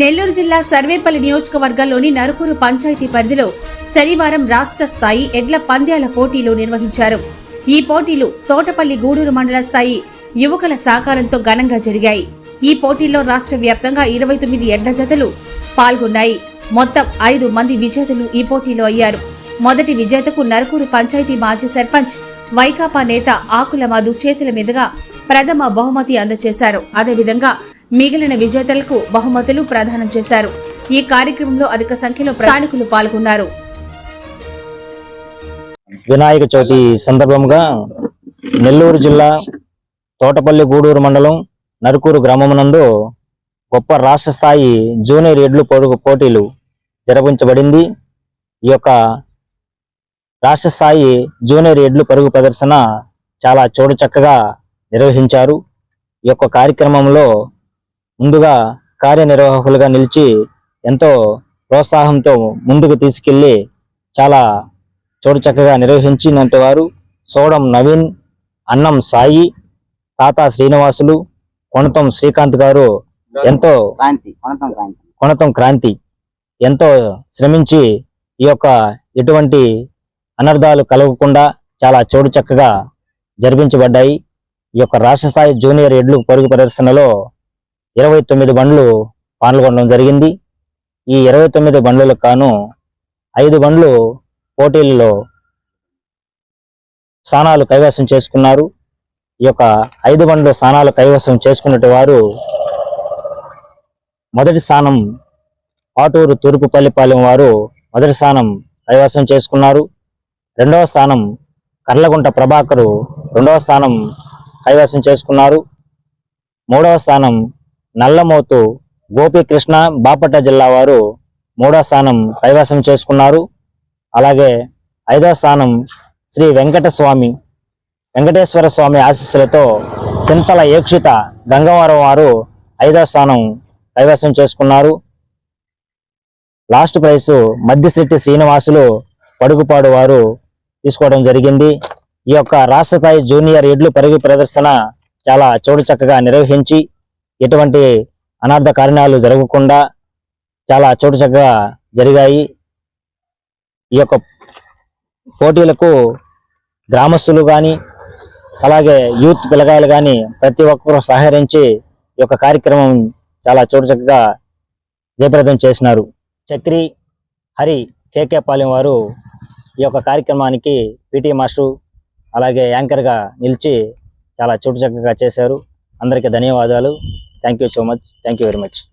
నెల్లూరు జిల్లా సర్వేపల్లి నియోజకవర్గంలోని నరుకూరు పంచాయతీ పరిధిలో శనివారం రాష్ట్ర స్థాయి ఎడ్ల పంద్యాల పోటీలు నిర్వహించారు. ఈ పోటీలు తోటపల్లి గూడూరు మండల స్థాయి యువకుల సహకారంతో ఘనంగా జరిగాయి. ఈ పోటీల్లో రాష్ట్ర వ్యాప్తంగా ఇరవై తొమ్మిది ఎడ్ల జతలు పాల్గొన్నాయి. మొత్తం ఐదు మంది విజేతలు ఈ పోటీలో అయ్యారు. మొదటి విజేతకు నరకూరు పంచాయతీ మాజీ సర్పంచ్ వైకాపా నేత ఆకుల మధు చేతుల మీదుగా ప్రథమ బహుమతి అందజేశారు. అదేవిధంగా మిగిలిన విజేతలకు బహుమతులు ప్రదానం చేశారు. ఈ కార్యక్రమంలో అధిక సంఖ్యలో ప్రయాణికులు పాల్గొన్నారు. వినాయక చవితి సందర్భంగా నెల్లూరు జిల్లా తోటపల్లి గూడూరు మండలం నరుకూరు గ్రామమునందు గొప్ప రాష్ట్ర స్థాయి జూనియర్ ఎడ్లు పొడుగు పోటీలు జరిపించబడింది. ఈ యొక్క రాష్ట్ర స్థాయి జూనియర్ ఎడ్లు పరుగు ప్రదర్శన చాలా చూడు చక్కగా నిర్వహించారు. ఈ యొక్క కార్యక్రమంలో ముందుగా కార్యనిర్వాహకులుగా నిలిచి ఎంతో ప్రోత్సాహంతో ముందుకు తీసుకెళ్ళి చాలా చోటు చక్కగా నిర్వహించినట్టు వారు సోడం నవీన్ అన్నం సాయి తాత శ్రీనివాసులు కొనతం శ్రీకాంత్ గారు ఎంతో క్రాంతి కొనతం క్రాంతి. కొనతం క్రాంతి. ఎంతో శ్రమించి ఈ యొక్క ఎటువంటి అనర్థాలు కలగకుండా చాలా చోటు చక్కగా జరిపించబడ్డాయి. ఈ యొక్క రాష్ట్ర స్థాయి జూనియర్ ఎడ్లు పరుగు ప్రదర్శనలో ఇరవై తొమ్మిది బండ్లు పాల్గొనడం జరిగింది. ఈ ఇరవై తొమ్మిది బండ్లకు కాను ఐదు బండ్లు పోటీల్లో స్థానాలు కైవసం చేసుకున్నారు. ఈ యొక్క ఐదు బండ్లు స్థానాలు కైవసం చేసుకున్నట్టు వారు మొదటి స్థానం పాటూరు తూర్పుపల్లిపాలెం వారు మొదటి స్థానం కైవసం చేసుకున్నారు. రెండవ స్థానం కర్లగుంట ప్రభాకరు రెండవ స్థానం కైవసం చేసుకున్నారు. మూడవ స్థానం నల్లమోతు గోపీకృష్ణ బాపట్ల జిల్లా వారు మూడో స్థానం కైవసం చేసుకున్నారు. అలాగే ఐదో స్థానం శ్రీ వెంకటస్వామి వెంకటేశ్వర స్వామి ఆశీస్సులతో చింతల ఏక్షిత గంగవరం వారు ఐదో స్థానం కైవసం చేసుకున్నారు. లాస్ట్ ప్రైస్ మద్దిశెట్టి శ్రీనివాసులు పడుగుపాడు వారు తీసుకోవడం జరిగింది. ఈ యొక్క రాష్ట్ర స్థాయి జూనియర్ ఎడ్లు పరుగు ప్రదర్శన చాలా చోటు చక్కగా నిర్వహించి ఎటువంటి అనార్థ కారణాలు జరగకుండా చాలా చోటు చక్కగా జరిగాయి. ఈ యొక్క పోటీలకు గ్రామస్తులు కానీ అలాగే యూత్ పిల్లగాయలు కానీ ప్రతి ఒక్కరూ సహకరించి ఈ యొక్క కార్యక్రమం చాలా చోటు చక్కగా జయప్రదం చేసినారు. చక్రి హరి కేకే పాలెం వారు ఈ యొక్క కార్యక్రమానికి పిటి మాస్టర్ అలాగే యాంకర్గా నిలిచి చాలా చోటు చక్కగా చేశారు. అందరికీ ధన్యవాదాలు. thank you so much. Thank you very much.